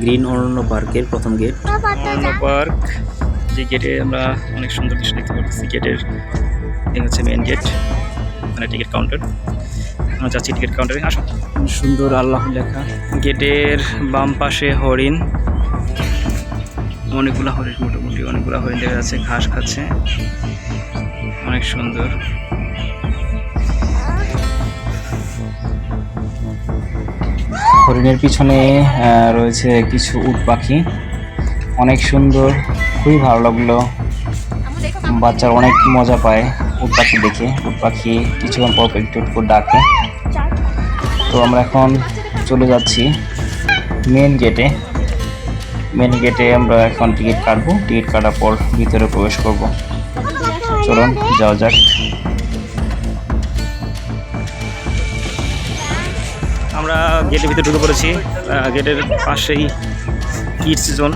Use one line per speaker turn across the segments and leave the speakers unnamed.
Green অরণ্য পার্কের প্রথম gate.
অরণ্য park যে গেটে আমরা অনেক সুন্দর দৃশ্য দেখতে পাচ্ছি গেটের হচ্ছে মেন গেট মানে টিকিট কাউন্টার আমরা যাচ্ছি টিকিট কাউন্টারে আসুন। সুন্দর আল্লাহ লেখা। গেটের বাম পাশে হরিণ। অনেকগুলো হরিণ মোটামুটি অনেকগুলো হরিণ দেখা যাচ্ছে ঘাস খাচ্ছে। অনেক সুন্দর। হরিণের পিছনে রয়েছে কিছু উট পাখি। অনেক সুন্দর, খুবই ভালো লাগল। বাচ্চারা অনেক মজা পায় উট পাখি দেখে। উট পাখি কিছুক্ষণ পর একটু একটু করে ডাকে। তো আমরা এখন চলে যাচ্ছি মেন গেটে মেন গেটে আমরা এখন টিকিট কাটবো। টিকিট কাটার পর ভিতরে প্রবেশ করব। চলুন, যাওয়া যাক। আমরা গেটের ভিতরে ঢুকে পড়েছি। গেটের পাশেই কিডস জোন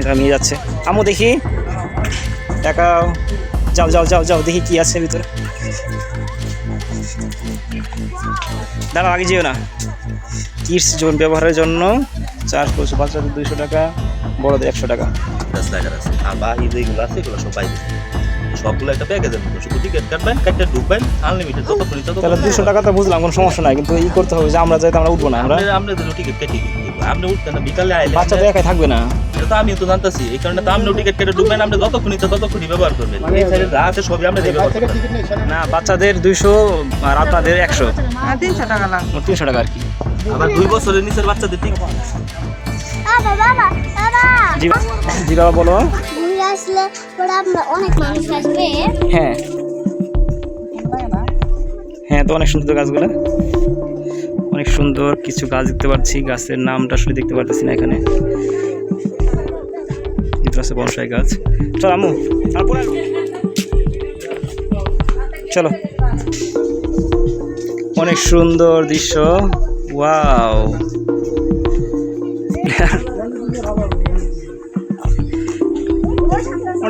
এটা নিয়ে যাচ্ছে। আমু দেখি। দেখাও। যাও যাও যাও যাও, দেখি কি আছে ভিতরে। দাঁড়াও, আগে যেও না। কিডস জোন ব্যবহারের জন্য চার্জ করছে বাচ্চাদের দুইশো টাকা, বড়দের একশো টাকা।
দশ টাকার আছে। এগুলো সব বাইরে সবগুলো একটা প্যাকেজের মতো। শুধু টিকিট কাটবেন কাটতে ঢুকবেন আনলিমিটেড যতক্ষণ ইচ্ছা
তাহলে দুশো টাকা তো বুঝলাম কোনো সমস্যা নাই কিন্তু ই করতে হবে যে আমরা যাইতে আমরা উঠবো না আমরা
আমরা আমরা টিকিট কেটে দিব আপনি উঠতেন না বিকালে আইলে
বাচ্চা তো একাই থাকবে না।
এটা তো আমি তো জানতাছি এই কারণে তো আপনিও টিকিট কেটে ঢুকবেন আপনি যতক্ষণ ইচ্ছা ততক্ষণই ব্যবহার করবেন। এই সাইডে যা আছে সবই আমরা ব্যবহার
না বাচ্চাদের দুইশো আর আপনাদের একশো।
আর তিনশো টাকা লাগবে।
তিনশো টাকা আর কি।
আবার দুই বছরের নিচের বাচ্চাদের টিকিট
বাবা বাবা বাবা
জি বাবা বলো।
আসলে অনেক মানুষ আসবে।
হ্যাঁ। হ্যাঁ তো অনেক সুন্দর গাছগুলো। অনেক সুন্দর কিছু গাছ দেখতে পাচ্ছি। গাছের নামটা আসলে দেখতে পারতেছি না এখানে। কিন্তু আছে বনসাই গাছ। চল আমু আর চলো। অনেক সুন্দর দৃশ্য। ওয়াও।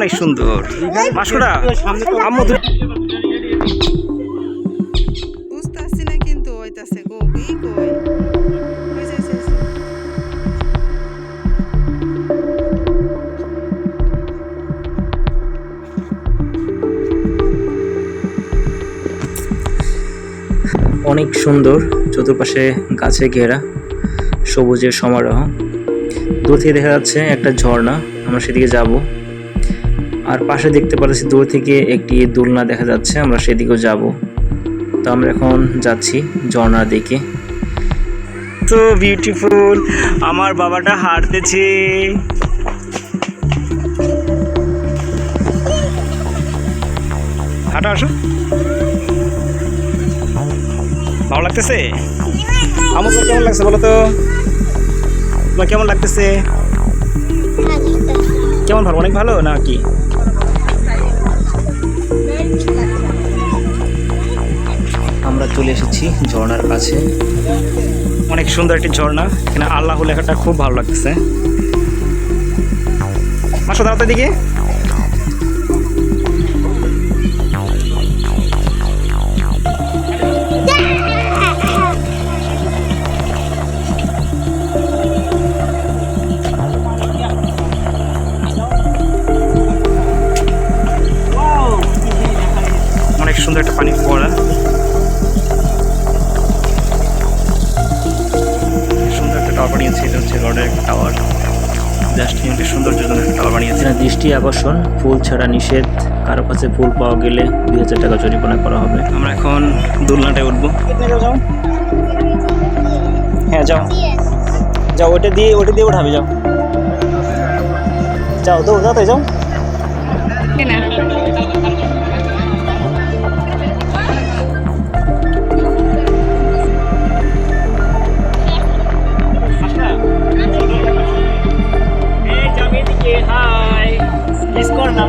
অনেক সুন্দর। মাসুরা আম্মু দু-
বুঝতে আসছি না কিন্তু ওইটাছে গো কি কই? হয়েছে, হয়েছে, হয়েছে।
অনেক সুন্দর চতুর্পাশে গাছে ঘেরা সবুজের সমারোহ। দূর থেকে দেখা যাচ্ছে একটা ঝর্ণা আমরা সেদিকে যাব। আর পাশে দেখতে পাচ্ছি দূর থেকে একটি দোলনা দেখা যাচ্ছে আমরা সেদিকেও যাব। তো আমরা এখন যাচ্ছি ঝর্ণার দিকে। তো বিউটিফুল আমার বাবাটা হাঁটতেছে। হাঁটা আসো ভালো লাগতেছে? আমার তো কেমন লাগছে বলো তো? তোমার কেমন লাগতেছে? কেমন ভালো অনেক ভালো না কি চলে এসেছি ঝর্ণার কাছে। অনেক সুন্দর একটি ঝর্ণা। এখানে আল্লাহ লেখাটা খুব ভালো লাগতেছে। আসো দাঁড়াতে দিকে অনেক সুন্দর একটা পানি ফোয়ারা টাওয়ার বানিয়েছে এটা হচ্ছে রডের একটা টাওয়ার জাস্ট অনেক সৌন্দর্যের জন্য একটা টাওয়ার বানিয়েছে। দৃষ্টি আকর্ষণ ফুল ছাড়া নিষেধ কারও কাছে ফুল পাওয়া গেলে দুই হাজার টাকা জরিমানা করা হবে। আমরা এখন দোলনাটায় উঠবো। হ্যাঁ যাও। যাও ওটা দিয়ে ওটা দিয়ে উঠাবে যাও। যাও দৌড় যাও। তাই যাও কিস কর না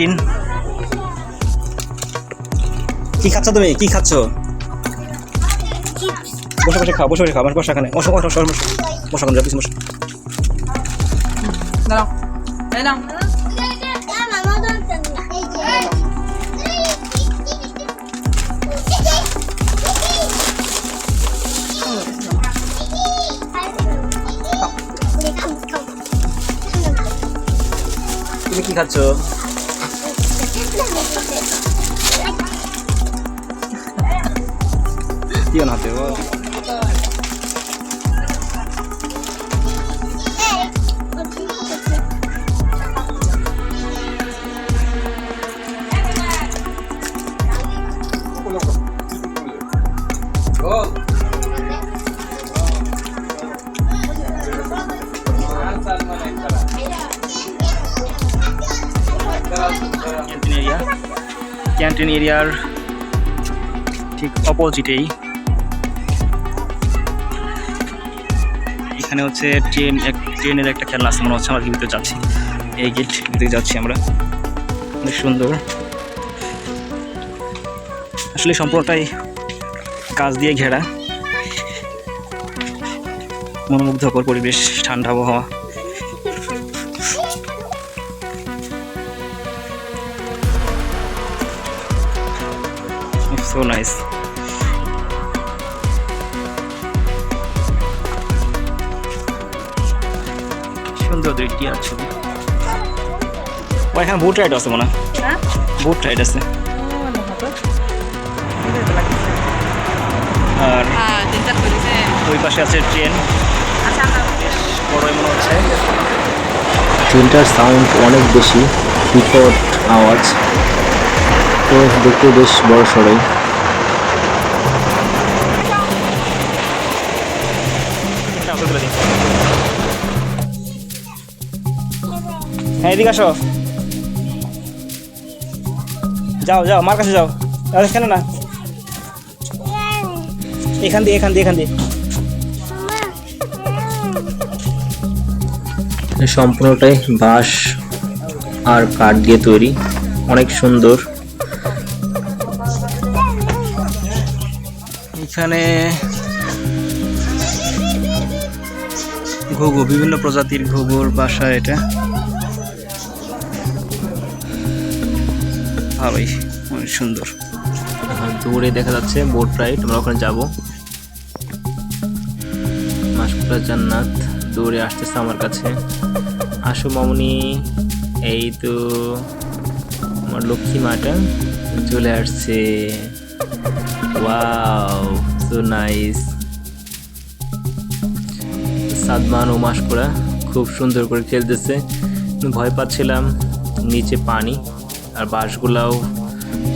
ক্যান্টিন কি খাচ্ছ তুমি? কি খাচ্ছ? বসে বসে খাও বসে বসে খাও আমার বসা এখানে। বসো বসো বসো বসো। বসো পিছনে বসো।
দাঁড়াও।
তুমি কি খাচ্ছ? দিও না হাতে। ক্যান্টিন এরিয়া ক্যান্টিন এরিয়ার ঠিক অপোজিটেই এখানে হচ্ছে ট্রেন, এক ট্রেনের একটা খেলা আছে, মনে হচ্ছে আমরা ভিতরে যাচ্ছি। এই গেট ভিতরে যাচ্ছি আমরা। অনেক সুন্দর। আসলে সম্পূর্ণটাই কাজ দিয়ে ঘেরা। মনোমুগ্ধকর পরিবেশ, ঠান্ডা আবহাওয়া। So nice সুন্দর দুইটি আছে। এখানে বুট রাইড আছে মনে হয়।
হ্যাঁ?
বুট রাইড আছে। আর
হ্যাঁ
ওই পাশে আছে ট্রেন
আচ্ছা
বড়ই মনে হচ্ছে।
ট্রেনটার সাউন্ড অনেক বেশি বিকট আওয়াজ। তো দেখতে বেশ বড় সড়ই
হ্যাঁ এদিকে আসো। যাও যাও আমার কাছে যাও। আর এখানে না? এখান দিয়ে এখান দিয়ে এখান দিয়ে।
সম্পূর্ণটাই বাঁশ আর কাঠ দিয়ে তৈরি। অনেক সুন্দর।
এখানে ঘুঘু, বিভিন্ন প্রজাতির ঘুঘুর বাসা এটা। ভালোই, অনেক সুন্দর।
দূরে দেখা যাচ্ছে, বোট রাইড, আমরা ওখানে যাব। মাসকুটা জান্নাত দৌড়ে আসতেছে আমার কাছে। আসো মামুনি, এই তো আমার লক্ষ্মী মাটা চলে আসছে। ওয়াও সো নাইস সাদমান ও মাসকোড়া খুব সুন্দর করে খেলতেছে। ভয় পাচ্ছিলাম, নিচে পানি। আর বাঁশগুলাও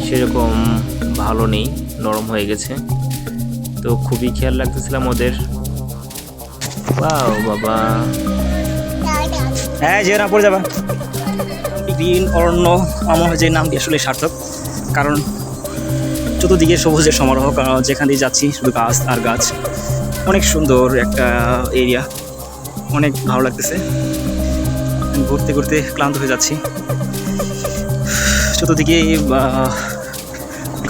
সেরকম ভালো নেই, নরম হয়ে গেছে। তো খুবই খেয়াল রাখতেছিলাম ওদের। বাও বাবা।
হ্যাঁ যে না, পড়ে যাবা। গ্রিন, অরণ্য আমার যে নামটি আসলে সার্থক। কারণ চতুর্দিকে সবুজের সমারোহ কারণ যেখান দিয়ে যাচ্ছি, শুধু গাছ আর গাছ। অনেক সুন্দর একটা এরিয়া। অনেক ভালো লাগতেছে। ঘুরতে ঘুরতে ক্লান্ত হয়ে যাচ্ছি। চতুর্দিকে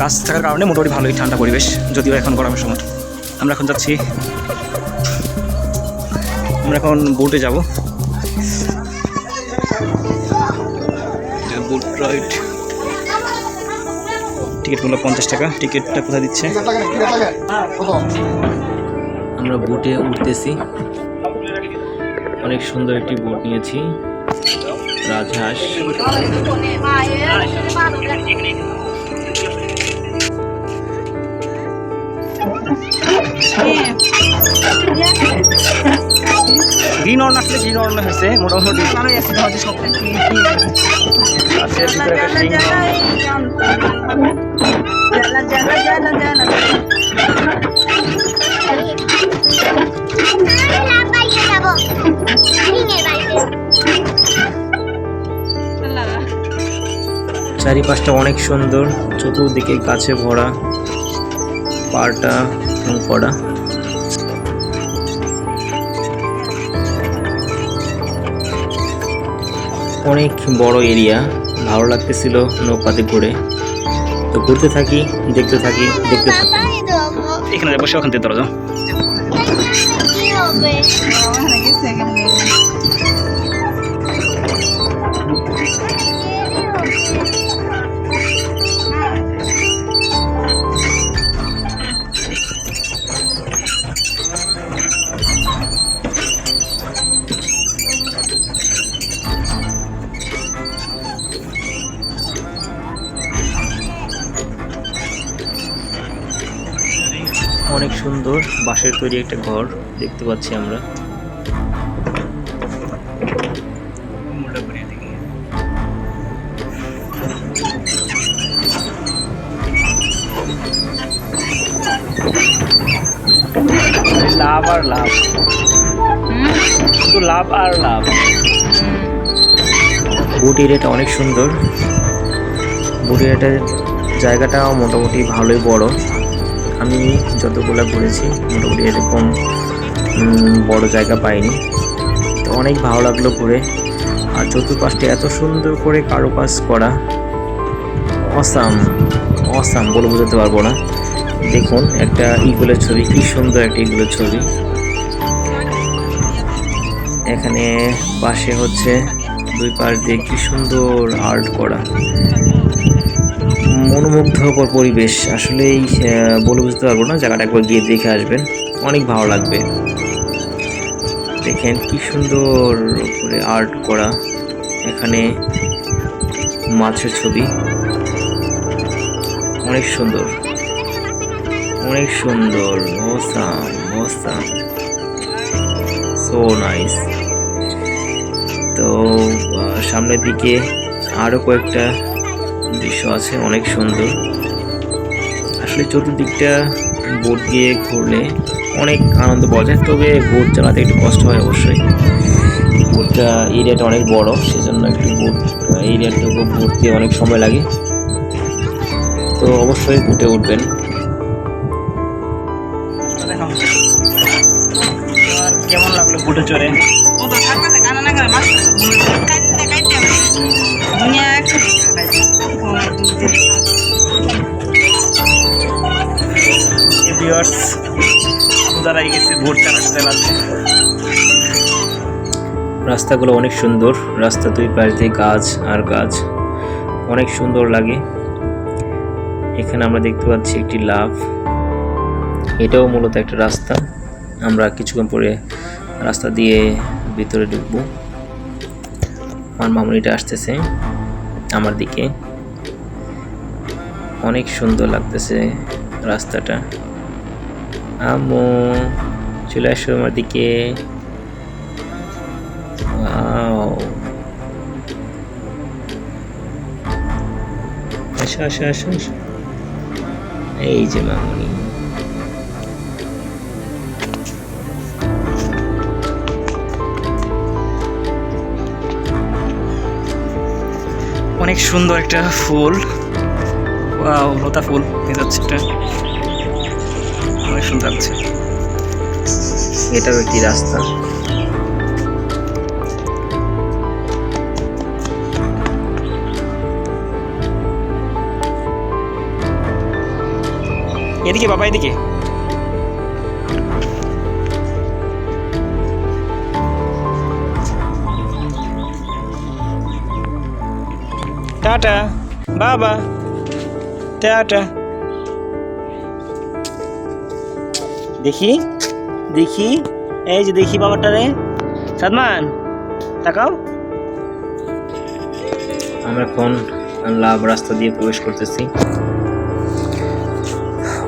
গাছ থাকার কারণে মোটামুটি ভালোই ঠান্ডা পরিবেশ, যদিও এখন গরমের সময়। আমরা এখন যাচ্ছি, আমরা এখন বোটে যাব। বুট রাইড মূল্য পঞ্চাশ টাকা টিকিটটা কোথায় দিচ্ছে?
আমরা বোটে উঠতেছি। অনেক সুন্দর একটি বোট নিয়েছি। রাজহাঁস
গ্রিন অর্ণ আসলে গ্রিন অর্ণ হয়েছে মোটামুটি আছে ভিতরে একটা
চারিপাশটা অনেক সুন্দর চতুর্দিকে গাছে ভরা পাড়টা করা অনেক বড় এরিয়া ভালো লাগতেছিল নৌকাতে ঘুরে। তো ঘুরতে থাকি দেখতে থাকি দেখতে থাকি।
এখানে বসে ওখান থেকে ধরো যাও
তৈরি একটা ঘর দেখতে পাচ্ছি আমরা। লাভ আর লাভ। লাভ আর লাভ। বুট এরিয়াটা অনেক সুন্দর। বুট এরিয়াটার জায়গাটাও মোটামুটি ভালোই বড়। আমি যতগুলো ঘুরেছি, মোটামুটি এরকম বড় জায়গা পাইনি। তো অনেক ভালো লাগল ঘুরে। আর চতুর্পাশটা এত সুন্দর করে কারুকাজ করা। অসাম অসাম বলে বোঝাতে পারব না। দেখুন, একটা ইগুলের ছবি, কি সুন্দর একটা ইগুলের ছবি। এখানে পাশে হচ্ছে দুই পাশ দিয়ে কি সুন্দর আর্ট করা। মনোমুগ্ধকর পরিবেশ। আসলেই বলে বুঝতে পারব না, জায়গাটা একবার গিয়ে দেখে আসবেন। অনেক ভালো লাগবে। দেখেন কি সুন্দর করে আর্ট করা এখানে মাছের ছবি। অনেক সুন্দর। অনেক সুন্দর। সো নাইস তো সামনের দিকে আরও কয়েকটা আছে অনেক সুন্দর। আসলে চতুর্দিকটা বোট দিয়ে ঘুরলে অনেক আনন্দ পাওয়া যায় তবে বোট চালাতে একটু কষ্ট হয় অবশ্যই। বোটটা এরিয়াটা অনেক বড় সেজন্য একটু বোট এরিয়াটুকু বোট দিয়ে অনেক সময় লাগে। তো অবশ্যই বোটে উঠবেন।
কেমন লাগল বুটে চড়ে?
দুনিয়া
দাঁড়াই গেছে চালাতে
রাস্তাগুলো অনেক সুন্দর, রাস্তা দুই পাশ দিয়ে গাছ আর গাছ। অনেক সুন্দর লাগে। এখানে আমরা দেখতে পাচ্ছি একটি লাভ এটাও মূলত একটা রাস্তা। আমরা কিছুক্ষণ পরে রাস্তা দিয়ে ভিতরে ঢুকবো। আমার মামুনিটা আসতেছে আমার দিকে। অনেক সুন্দর লাগতেছে রাস্তাটা। আম্মু চলে আসো আমার দিকে. আসো আসো আসো আসো। এই যে মামনি
অনেক সুন্দর একটা ফুল। লতা ফুল, এই যাচ্ছে এটা অনেক সুন্দর লাগছে
এটাও একটি রাস্তা।
এদিকে বাবা এদিকে। টাটা বাবা। টাটা। দেখি দেখি এই যে দেখি বাবাটা রে সাদমান তাকাও।
আমরা এখন লাভ রাস্তা দিয়ে প্রবেশ করতেছি।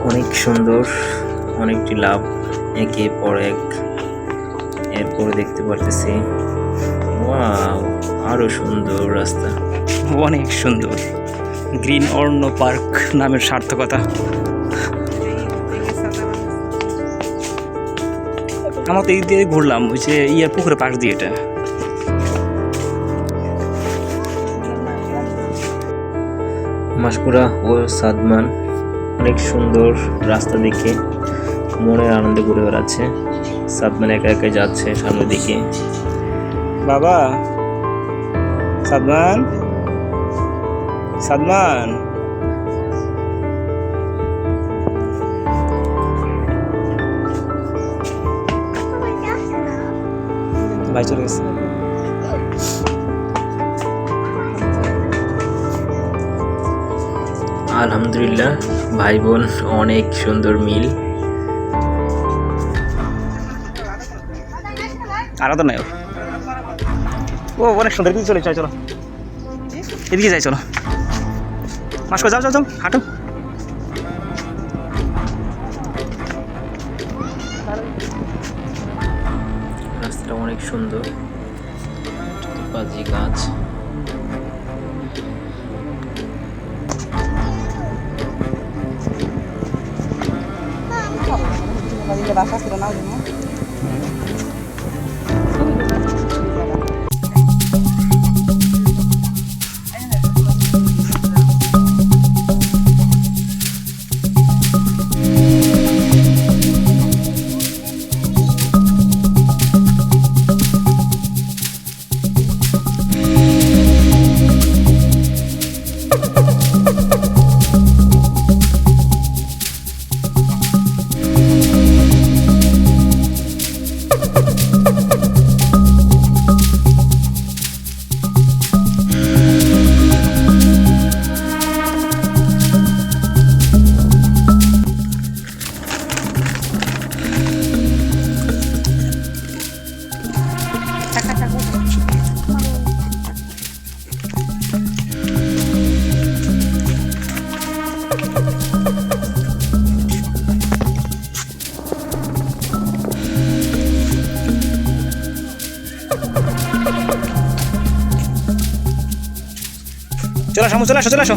অনেক সুন্দর অনেকটি লাভ একে পর এক এরপরে দেখতে পারতেছি। ওয়াও আরও সুন্দর রাস্তা।
অনেক সুন্দর। গ্রিন অর্ণ পার্ক নামের সার্থকতা। আমরা তো এই দিয়ে ঘুরলাম ওই যে ইয়ার পুকুরের পাশ দিয়ে এটা।
মাসকুরা ও সাদমান অনেক সুন্দর রাস্তা দেখে মনের আনন্দে ঘুরে বেড়াচ্ছে। সাদমান একা একা যাচ্ছে সামনের দিকে।
বাবা সাদমান? সাদমান? ভাই চলে গেছে।
আলহামদুলিল্লাহ ভাই বোন অনেক সুন্দর মিল।
আলাদা নাই। ও অনেক সুন্দর এদিকে চলে যাই চলো। এদিকে যাই চলো। মাসকো যাও যাও যাও হাঁটো।
অনেক সুন্দর। পাজি গাছ।
বাসা ছিল না
চলে চলো চলে আসো চলে আসো।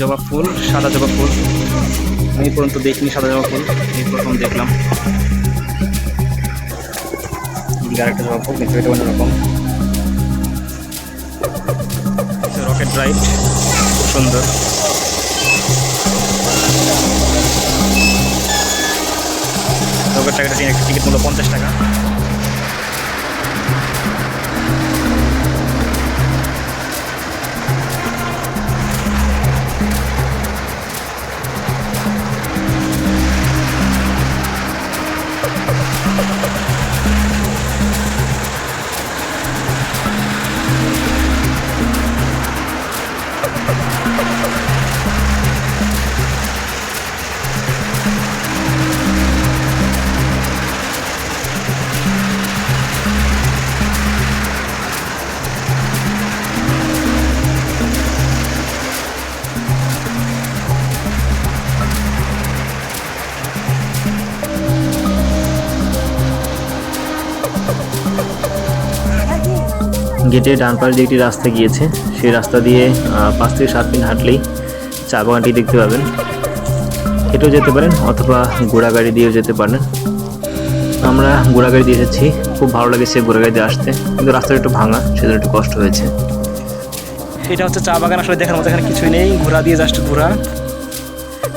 জবা ফুল, সাদা জবা ফুল। আমি পর্যন্ত দেখিনি সাদা জবা ফুল, এই প্রথম দেখলাম। আরেকটা জবা ফুল কিন্তু এটা অন্যরকম। রকেট ড্রাইভ খুব সুন্দর। রকেট টাকাটা টিকিট মূল্য পঞ্চাশ টাকা।
গেটের ডান পাশ দিয়ে একটি রাস্তা গিয়েছে। সেই রাস্তা দিয়ে পাঁচ থেকে সাত মিনিট হাঁটলেই চা বাগানটি দেখতে পাবেন। হেঁটেও যেতে পারেন অথবা ঘোড়া গাড়ি দিয়েও যেতে পারেন। আমরা ঘোড়া গাড়ি দিয়ে এসেছি। খুব ভালো লেগেছে ঘোড়া গাড়ি দিয়ে আসতে। কিন্তু রাস্তাটা একটু ভাঙা, সেজন্য একটু কষ্ট হয়েছে।
এটা হচ্ছে চা বাগান। আসলে দেখার মতো এখানে কিছুই নেই। ঘোড়া দিয়ে জাস্ট ঘোড়া।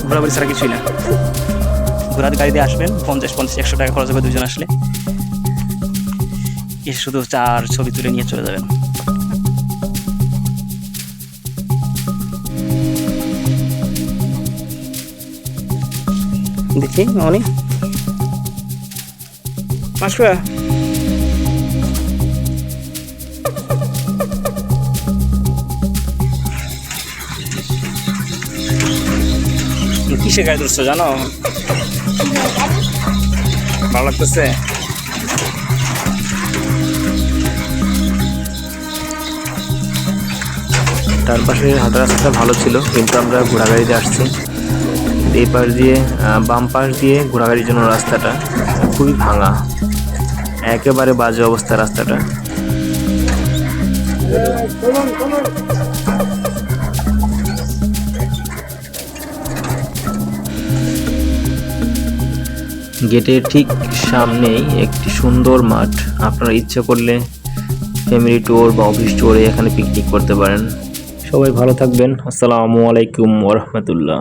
বাড়ি ছাড়া কিছুই না। ঘোড়ার গাড়ি দিয়ে আসবেন। পঞ্চাশ পঞ্চাশ, একশো টাকা খরচ হবে দুজন আসলে। এসে শুধু চার ছবি তুলে নিয়ে চলে যাবেন। দেখি মামনি মাসুয়া? কিসে গায়ে ধরছো, জানো? ভালো লাগতেছে?
তার পাশে হাঁটা রাস্তাটা ভালো ছিল, কিন্তু আমরা ঘোড়াগাড়িতে আসছি। এই পাশ দিয়ে বাম পাশ দিয়ে ঘোড়াগাড়ির জন্য রাস্তাটা খুবই ভাঙা। একেবারে বাজে অবস্থা রাস্তাটা। গেটের ঠিক সামনেই একটি সুন্দর মাঠ। আপনারা ইচ্ছে করলে ফ্যামিলি ট্যুর বা অফিস ট্যুরে এখানে পিকনিক করতে পারেন। সবাই ভালো থাকবেন। আসসালামু আলাইকুম ওরহমতুল্লাহ